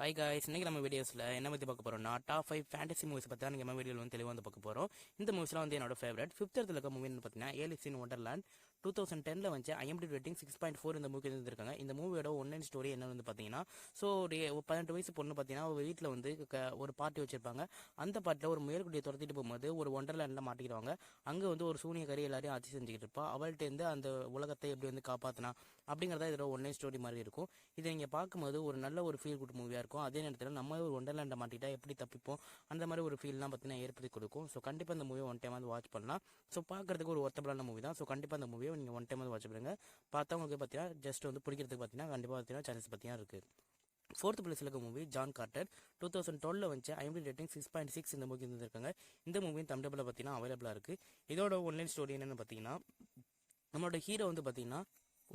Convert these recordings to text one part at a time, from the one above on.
Hi guys இன்னைக்கு நம்ம வீடியோஸில் என்ன பற்றி பார்க்க போகிறோம்னா டாப் ஃபைவ் ஃபேண்டசி மூவிஸ் பற்றி தான் நம்ம வீடியோவில் வந்து தெளிவாக வந்து பார்க்க போகிறோம் இந்த மூவிஸ்லாம் வந்து என்னோட ஃபேவரட் ஃபிஃப்த் இடத்துல இருக்க மூவின்னு பார்த்தீங்கன்னா Alice in Wonderland two thousand டெனில் வந்து IMDb rating six point four இந்த மூவிக்கு இருந்திருக்காங்க. இந்த மூவியோட ஒன்லைன் ஸ்டோரி என்ன வந்து பார்த்தீங்கன்னா ஸோ ஒரு பதினெட்டு வயசு பொண்ணு பார்த்தீங்கன்னா ஒரு வீட்டில் வந்து க- ஒரு பார்ட்டி வச்சிருப்பாங்க. அந்த பார்ட்டியில் ஒரு முயல்குட்டியை துரத்திட்டு போகும்போது ஒரு ஒண்டர்லேண்டில் மாட்டிக்கிடுவாங்க. அங்கே வந்து ஒரு சூனியக்காரி எல்லாரையும் ஆட்சி செஞ்சுக்கிட்டு இருப்பா. அவள்கிட்ட அந்த உலகத்தை எப்படி வந்து காப்பாற்றினா அப்படிங்கிறத இதோட ஒன்லைன் ஸ்டோரி மாதிரி இருக்கும். இதை நீங்கள் பார்க்கும்போது ஒரு நல்ல ஒரு ஃபீல் குட் மூவியாக இருக்கும். அதே நேரத்தில் நம்ம ஒரு ஒண்டர்லேண்டை மாட்டிட்டா எப்படி தப்பிப்போம்? அந்த மாதிரி ஒரு ஃபீல்லாம் பார்த்தீங்கன்னா ஏற்படுத்தி கொடுக்கும். ஸோ கண்டிப்பாக இந்த மூவி ஒன் டைம் வந்து வாட்ச் பண்ணலாம். ஸோ பார்க்குறதுக்கு ஒரு ஒர்த்தபிளான மூவி தான். ஸோ கண்டிப்பாக அந்த மூவி வீடியோ நீங்கள் ஒன் டைம் வந்து வாட்ச் பண்ணுங்க. பார்த்தவங்களுக்கு பார்த்தீங்கன்னா ஜஸ்ட் வந்து பிடிக்கிறதுக்கு பார்த்தீங்கன்னா கண்டிப்பாக பார்த்தீங்கன்னா சான்சஸ் பார்த்தீங்கன்னா இருக்குது ஃபோர்த் பிளேஸில் இருக்க movie John Carter two thousand டுவெலில் வந்து ஐம்பது ரேட்டிங் சிக்ஸ் பாயிண்ட் சிக்ஸ் இந்த மூவி இருந்திருக்காங்க. இந்த மூவியும் தமிழ் பார்த்தீங்கன்னா அவைலபிளாக இருக்குது இதோட ஒன்லைன் ஸ்டோரி என்னென்னு பார்த்தீங்கன்னா நம்மளோட ஹீரோ வந்து பார்த்தீங்கன்னா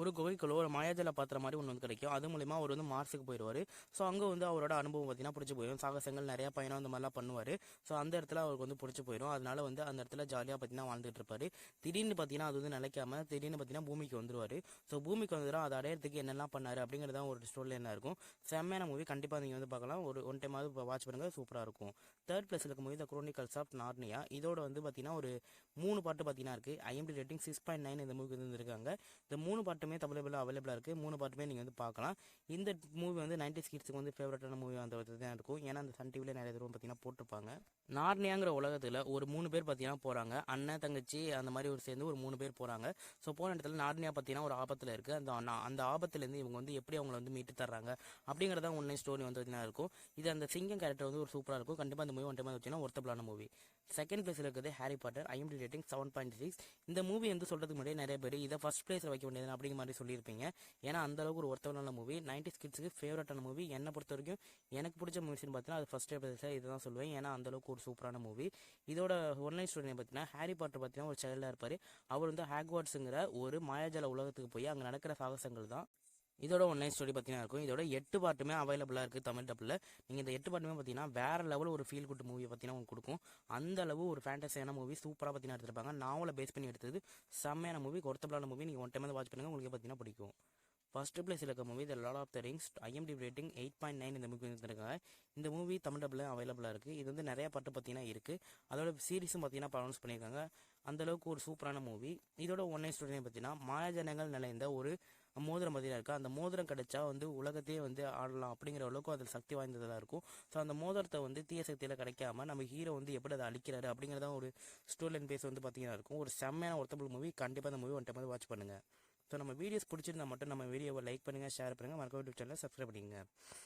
ஒரு குகைக்குள்ள ஒரு மாயாஜல பாத்திர மாதிரி ஒன்று வந்து கிடைக்கும். அது மூலிமா அவர் வந்து மார்ஸுக்கு போயிடுவார் ஸோ அங்கே வந்து அவரோட அனுபவம் பார்த்தீங்கன்னா பிடிச்சி போயிடும். சாகசங்கள் நிறையா பயணம் அந்த மாதிரிலாம் பண்ணுவார். ஸோ அந்த இடத்துல அவருக்கு வந்து பிடிச்சி போயிடும். அதனால வந்து அந்த இடத்துல ஜாலியாக பார்த்தீங்கன்னா வாழ்ந்துட்டு இருப்பாரு. திடீர்னு பார்த்தீங்கன்னா அது வந்து நிலைக்காம திடீர்னு பார்த்தீங்கன்னா பூமிக்கு வந்துருவார். ஸோ பூமிக்கு வந்துடும் அதை அடையிறதுக்கு என்னெல்லாம் பண்ணார் அப்படிங்கிறது தான் ஒரு ஸ்டோரியில் என்ன இருக்கும். செம்மையான மூவி கண்டிப்பாக நீங்கள் வந்து பார்க்கலாம் ஒரு ஒன் டைமாவது வாட்ச் பண்ணுங்கள் சூப்பராக இருக்கும். தேர்ட் பிளேஸில் இருக்க movie the Chronicles of Narnia இதோட வந்து பார்த்தீங்கன்னா ஒரு மூணு பாட்டு பார்த்தீங்கன்னா இருக்குது IMDb rating six point nine இந்த மூவிக்கு இருந்திருக்காங்க இந்த மூணு பாட்டுமே தமிழ் அவைலபிளாக இருக்குது மூணு பாட்டுமே நீங்கள் வந்து பார்க்கலாம். இந்த மூவி வந்து நைன்டி கிட்ஸுக்கு வந்து ஃபேவரட்டான மூவி அந்த தான் இருக்கும். ஏன்னா அந்த சன் டிவியில் நிறைய தூரம் பார்த்தீங்கன்னா போட்டிருப்பாங்க. நார்னியாங்கிற உலகத்தில் ஒரு மூணு பேர் பார்த்தீங்கன்னா போகிறாங்க அண்ணன் தங்கச்சி அந்த மாதிரி ஒரு சேர்ந்து ஒரு மூணு பேர் போகிறாங்க ஸோ போன இடத்துல நார்னியா பார்த்தீங்கன்னா ஒரு ஆபத்தில் இருக்குது அந்த அண்ணா- அந்த ஆபத்துலேருந்து இவங்க வந்து எப்படி அவங்கள வந்து மீட்டு தர்றாங்க அப்படிங்கிறத ஒன்லைன் ஸ்டோரி வந்து பார்த்தீங்கன்னா இருக்கும். இது அந்த சிங்கம் கேரக்டர் வந்து ஒரு சூப்பராக இருக்கும். கண்டிப்பாக அந்த மூவி ஒன் டைம் வச்சுன்னா ஒர்த்தபிளான மூவி செகண்ட் பிளேஸில் இருக்குது Harry Potter IMDb rating seven point six இந்த மூவி வந்து சொல்கிறதுக்கு முன்னாடி நிறைய பேர் இதை ஃபர்ஸ்ட் பிளேஸில் வைக்க முடியாது அப்படிங்கிற மாதிரி சொல்லியிருப்பீங்க. ஏன்னா அந்த அளவுக்கு ஒரு ஒர்த்தபிளான மூவி நைன்டி கிட்ஸுக்கு ஃபேவரட்டான மூவி என்னை பொறுத்த வரைக்கும் எனக்கு பிடிச்ச மூவிஸ்னு பார்த்தீங்கன்னா அது ஃபர்ஸ்ட் இதை தான் சொல்லுவேன். ஏன்னா அந்த அளவுக்கு ஒரு சூப்பரான மூவி இதோட ஒன்லைன் ஸ்டோரி பார்த்தீங்கன்னா ஹாரி பாட்டர் பார்த்தீங்கன்னா ஒரு சைல்டாக இருப்பார். அவர் வந்து ஹாக்வார்ட்ஸுங்கிற ஒரு மாயாஜால உலகத்துக்கு போய் அங்கே நடக்கிற சாகசங்கள் தான் இதோட ஒன்லைன் ஸ்டோரி பார்த்தீங்கன்னா இருக்கும். இதோட எட்டு பாட்டுமே அவைலபிளாக இருக்குது தமிழ் டப்பில் நீங்கள் இந்த எட்டு பாட்டுமே பார்த்தீங்கன்னா வேற லெவல் ஒரு ஃபீல் குட் மூவி பார்த்தீங்கன்னா உங்களுக்கு கொடுக்கும். அந்த அளவு ஒரு ஃபேண்டஸியான மூவி சூப்பராக பார்த்தீங்கன்னா எடுத்திருப்பாங்க. நாவலை பேஸ் பண்ணி எடுத்தது செம்மையான மூவி ஒருத்தபிளான மூவி நீங்கள் ஒன் டைம் வந்து வாட்ச் பண்ணுங்க உங்களுக்கு பார்த்தீங்கன்னா பிடிக்கும். ஃபர்ஸ்ட் பிளேஸில் இருக்க movie the Lord of the Rings IMDb rating eight point nine இந்த மூவி வந்துருக்காங்க. இந்த மூவி தமிழ் டப்பில் அவைலபிளாக இருக்குது இது வந்து நிறையா பாட்டு பார்த்தீங்கன்னா இருக்குது அதோட சீரிஸும் பார்த்தீங்கன்னா ப்ரொனவுன்ஸ் பண்ணியிருக்காங்க. அந்தளவுக்கு ஒரு சூப்பரான மூவி இதோட ஒன் நைட் ஸ்டோரி பார்த்தீங்கன்னா மாயாஜனங்கள் நிலைந்த ஒரு மோதிரம் பார்த்தீங்கன்னா இருக்குது அந்த மோதிரம் கிடைச்சா வந்து உலகத்தையே வந்து ஆடலாம் அப்படிங்கிற அளவுக்கு அதில் சக்தி வாய்ந்ததாக இருக்கும். ஸோ அந்த மோதிரத்தை வந்து தீய சக்தியில் கிடைக்காம நம்ம ஹீரோ வந்து எப்படி அதை அழிக்கிறாரு அப்படிங்கிறத ஒரு ஸ்டோரி லைன் பேஸ் வந்து பார்த்தீங்கன்னா இருக்கும். ஒரு செம்மையான ஒருத்தபிள் மூவி கண்டிப்பாக அந்த மூவி ஒன் வந்து வாட்ச் பண்ணுங்கள் ஸோ நம்ம வீடியோஸ் பிடிச்சிருந்தா மட்டும் நம்ம வீடியோவை லைக் பண்ணுங்கள் ஷேர் பண்ணுங்கள் மறக்க யூடியூப் சேனலை சப்ஸ்கிரைப் பண்ணிங்க